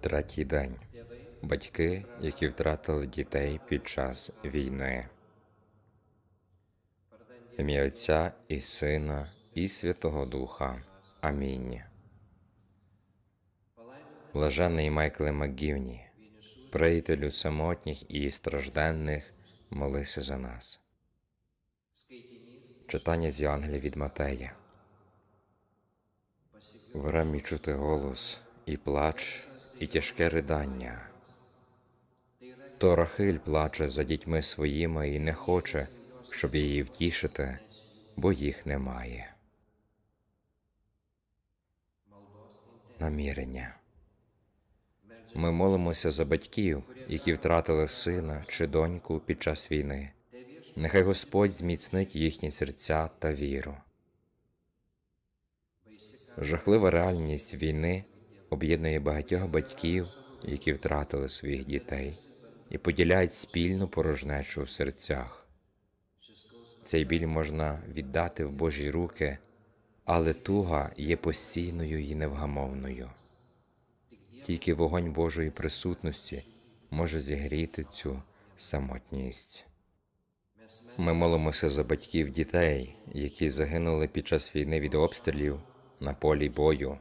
Третій день. Батьки, які втратили дітей під час війни. Ім'я Отця і Сина, і Святого Духа. Амінь. Блажений Майкле Макгівні, приятелю самотніх і стражденних, молися за нас. Читання з Євангелія від Матея. В рамі чути голос, і плач, і тяжке ридання. То Рахиль плаче за дітьми своїми і не хоче, щоб її втішити, бо їх немає. Намірення. Ми молимося за батьків, які втратили сина чи доньку під час війни. Нехай Господь зміцнить їхні серця та віру. Жахлива реальність війни об'єднує багатьох батьків, які втратили своїх дітей, і поділяють спільну порожнечу в серцях. Цей біль можна віддати в Божі руки, але туга є постійною і невгамовною. Тільки вогонь Божої присутності може зігріти цю самотність. Ми молимося за батьків дітей, які загинули під час війни від обстрілів на полі бою.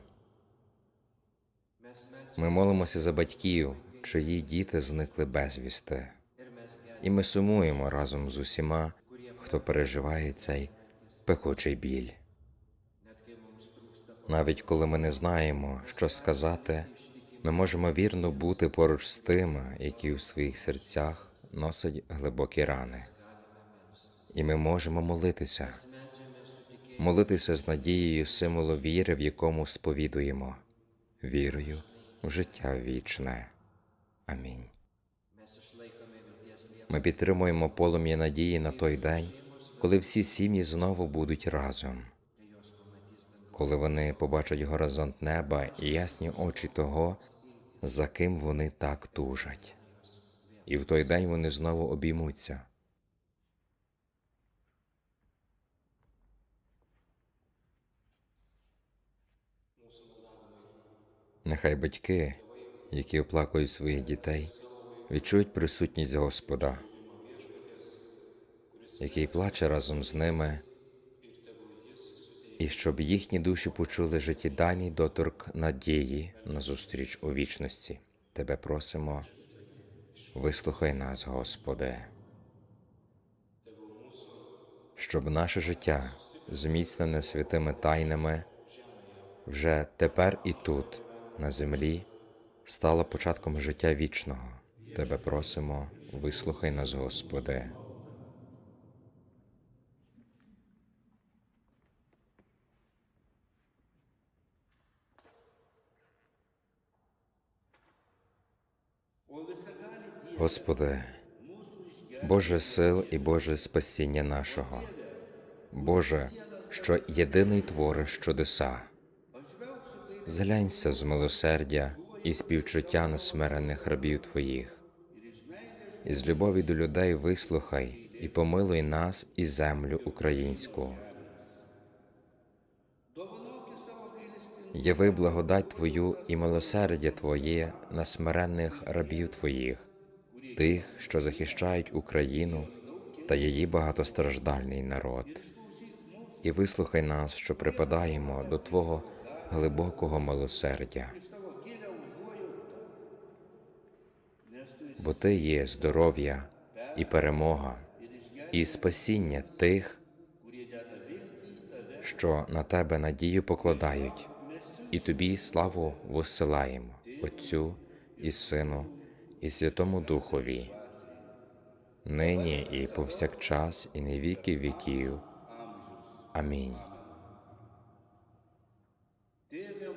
Ми молимося за батьків, чиї діти зникли безвісти. І ми сумуємо разом з усіма, хто переживає цей пекучий біль. Навіть коли ми не знаємо, що сказати, ми можемо вірно бути поруч з тими, які у своїх серцях носять глибокі рани. І ми можемо молитися, молитися з надією символу віри, в якому сповідуємо, вірою в життя вічне. Амінь. Ми підтримуємо полум'я надії на той день, коли всі сім'ї знову будуть разом, коли вони побачать горизонт неба і ясні очі того, за ким вони так тужать. І в той день вони знову обіймуться. Нехай батьки, які оплакують своїх дітей, відчують присутність Господа, який плаче разом з ними, і щоб їхні душі почули життєдайний доторк надії на зустріч у вічності. Тебе просимо, вислухай нас, Господи, щоб наше життя, зміцнене святими тайнами, вже тепер і тут, на землі, стало початком життя вічного. Тебе просимо, вислухай нас, Господи. Господи, Боже сил і Боже спасіння нашого, Боже, що єдиний твориш чудеса, зглянься з милосердя і співчуття на смирених рабів Твоїх, і з любові до людей вислухай і помилуй нас і землю українську. Яви благодать Твою і милосердя Твоє на смиренних рабів Твоїх, тих, що захищають Україну та її багатостраждальний народ. І вислухай нас, що припадаємо до Твого глибокого милосердя. Бо Ти є здоров'я і перемога, і спасіння тих, що на Тебе надію покладають, і Тобі славу воссилаємо, Отцю і Сину, і Святому Духові, нині і повсякчас, і на віки віків. Амінь.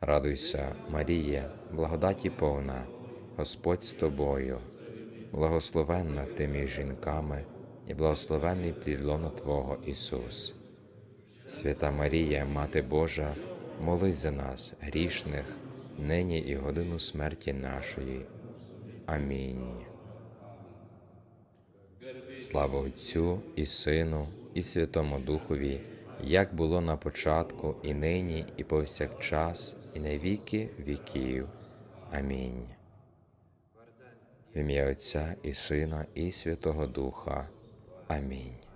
Радуйся, Марія, благодаті повна, Господь з тобою, благословенна ти між жінками, і благословенний плід лона Твого Ісус. Свята Марія, Мати Божа, молись за нас, грішних, нині і годину смерті нашої. Амінь. Слава Отцю і Сину, і Святому Духові, як було на початку, і нині, і повсякчас, і на віки віків. Амінь. В ім'я Отця і Сина, і Святого Духа. Амінь.